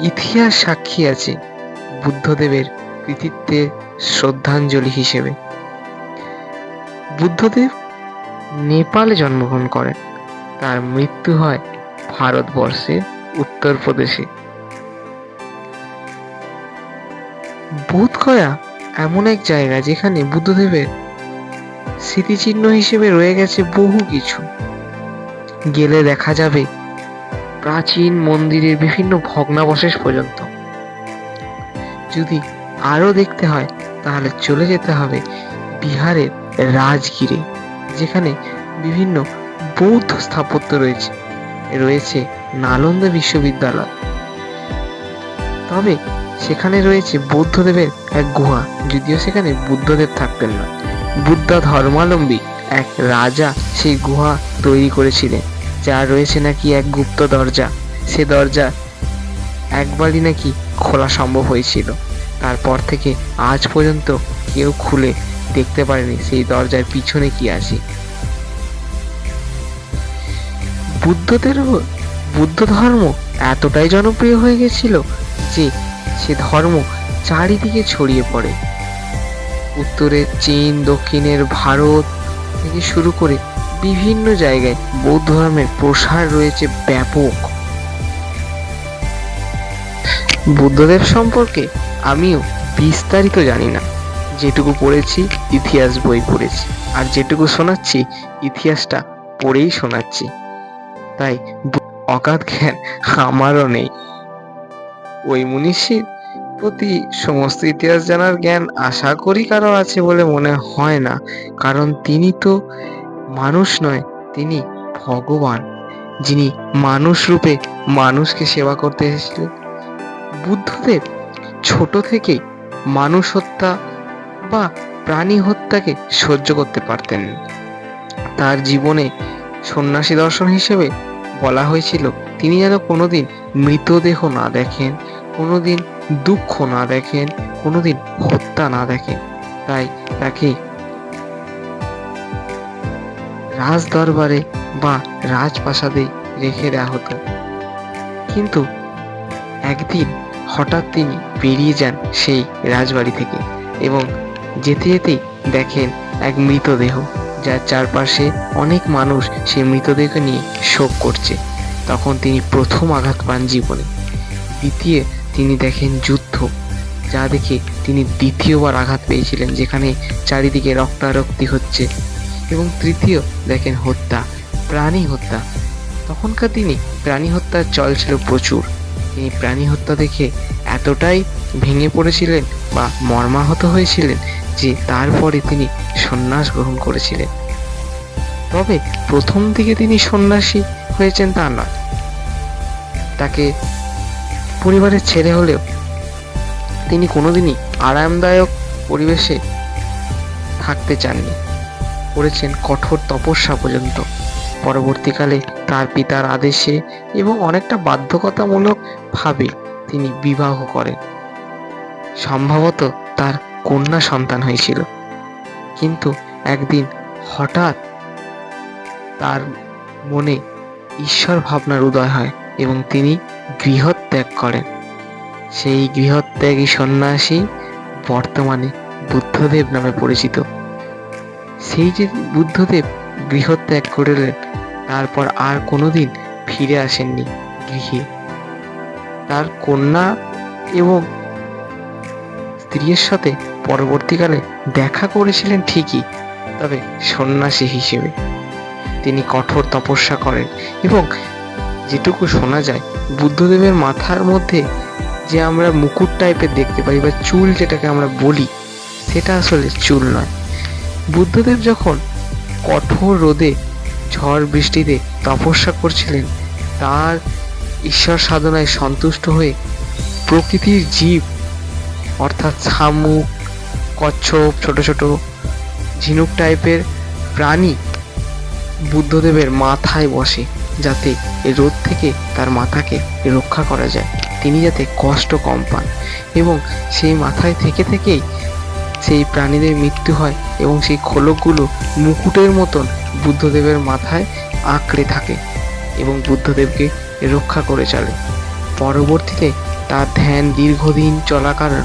ইতিহাস সাক্ষী আছে বুদ্ধদেবের কৃতিত্বের শ্রদ্ধাঞ্জলি হিসেবে। বুদ্ধদেব নেপালে জন্মগ্রহণ করেন। তার মৃত্যু হয় ভারতবর্ষের উত্তরপ্রদেশে। বোধগয়া এমন এক জায়গা যেখানে বুদ্ধদেবের স্মৃতিচিহ্ন হিসেবে রয়ে গেছে বহু কিছু। গেলে দেখা যাবে প্রাচীন মন্দিরের বিভিন্ন ভগ্নাবশেষ পর্যন্ত। যদি আরও দেখতে হয়, তাহলে চলে যেতে হবে বিহারের রাজগিরে, যেখানে বিভিন্ন বৌদ্ধ স্থাপত্য রয়েছে। রয়েছে নালন্দা বিশ্ববিদ্যালয়। তবে সেখানে রয়েছে বৌদ্ধদেবের এক গুহা, যদিও সেখানে বুদ্ধদেব থাকতেন না। বুদ্ধ ধর্মাবলম্বী এক রাজা সেই গুহা তৈরি করেছিলেন। যা রয়েছে নাকি এক গুপ্ত দরজা। সে দরজা একবারই নাকি খোলা সম্ভব হয়েছিল। তারপর থেকে আজ পর্যন্ত কেউ খুলে দেখতে পারেনি সেই দরজার পিছনে কি আছে। বুদ্ধদের বুদ্ধ ধর্ম এতটাই জনপ্রিয় হয়ে গেছিল যে সে ধর্ম চারিদিকে ছড়িয়ে পড়ে। উত্তরের চীন, দক্ষিণের ভারত থেকে শুরু করে বিভিন্ন জায়গায় বৌদ্ধ ধর্মের প্রসার রয়েছে ব্যাপক। বুদ্ধদেব সম্পর্কে আমিও বিস্তারিত জানি না। যেটুকু পড়েছি, ইতিহাস বই পড়েছি। আর যেটুকু শোনাচ্ছি, ইতিহাসটা পড়েই শোনাচ্ছি। তাই অগাধ জ্ঞান আমারও নেই। ওই মনীষীর প্রতি সমস্ত ইতিহাস জানার জ্ঞান আশা করি কারও আছে বলে মনে হয় না। কারণ তিনি তো মানুষ নয়, তিনি ভগবান, যিনি মানুষ রূপে মানুষকে সেবা করতে এসেছিলেন। বুদ্ধদেব ছোট থেকেই মানুষ হত্যা বা প্রাণী হত্যাকে সহ্য করতে পারতেন। তার জীবনে সন্ন্যাসী দর্শন হিসেবে বলা হয়েছিল, তিনি যেন কোনোদিন মৃতদেহ না দেখেন, কোনোদিন দুঃখ না দেখেন, কোনোদিন হত্যা না দেখেন। তাই তাকে রাজ দরবারে বা রাজপ্রাসাদে রেখে দেওয়া হতো। কিন্তু একদিন হঠাৎ তিনি বেরিয়ে যান সেই রাজবাড়ি থেকে এবং যেতে যেতেই দেখেন এক মৃতদেহ, যার চারপাশে অনেক মানুষ সেই মৃতদেহ নিয়ে শোক করছে। তখন তিনি প্রথম আঘাত পান জীবনে। দ্বিতীয় তিনি দেখেন যুদ্ধ, যা দেখে তিনি দ্বিতীয়বার আঘাত পেয়েছিলেন, যেখানে চারিদিকে রক্তারক্তি হচ্ছে। এবং তৃতীয় দেখেন হত্যা, প্রাণী হত্যা। তখনকার দিনে প্রাণী হত্যার চল ছিল প্রচুর। তিনি প্রাণী হত্যা দেখে এতটাই ভেঙে পড়েছিলেন বা মর্মাহত হয়েছিলেন যে তারপরে তিনি সন্ন্যাস গ্রহণ করেছিলেন। তবে প্রথম দিকে তিনি সন্ন্যাসী হয়েছেন তা নয়। তাকে পরিবারের ছেড়ে হলেও তিনি কোনোদিনই আরামদায়ক পরিবেশে থাকতে চাননি। করেছেন কঠোর তপস্যা পর্যন্ত। পরবর্তীকালে তার পিতার আদেশে এবং অনেকটা বাধ্যকতামূলক ভাবে তিনি বিবাহ করেন। সম্ভবত তার কন্যা সন্তান হয়েছিল। কিন্তু একদিন হঠাৎ তার মনে ঈশ্বর ভাবনার উদয় হয় এবং তিনি গৃহত্যাগ করেন। সেই গৃহত্যাগী সন্ন্যাসী বর্তমানে বুদ্ধদেব নামে পরিচিত। সেই যে বুদ্ধদেব গৃহত্যাগ করলেন, তারপর আর কোনোদিন ফিরে আসেননি গৃহে। তার কন্যা এবং স্ত্রীর সাথে পরবর্তীকালে দেখা করেছিলেন ঠিকই, তবে সন্ন্যাসী হিসেবে। তিনি কঠোর তপস্যা করেন এবং যেটুকু শোনা যায়, বুদ্ধদেবের মাথার মধ্যে যে আমরা মুকুট টাইপের দেখতে পাই বা চুল যেটাকে আমরা বলি, সেটা আসলে চুল নয়। বুদ্ধদেব যখন কঠোর রোদে ঝড় বৃষ্টিতে তপস্যা করছিলেন, তার ঈশ্বর সাধনায় সন্তুষ্ট হয়ে প্রকৃতির জীব, অর্থাৎ শামুক, কচ্ছপ, ছোট ছোট ঝিনুক টাইপের প্রাণী বুদ্ধদেবের মাথায় বসে যাতে এ রোদ থেকে তার মাথাকে রক্ষা করা যায়। তিনি যাতে কষ্ট কম পান এবং সেই মাথায় থেকে থেকেই সেই প্রাণীদের মৃত্যু হয় এবং সেই খোলকগুলো মুকুটের মতন বুদ্ধদেবের মাথায় আঁকড়ে থাকে এবং বুদ্ধদেবকে রক্ষা করে চলে। পরবর্তীতে তার ধ্যান দীর্ঘদিন চলা কারণ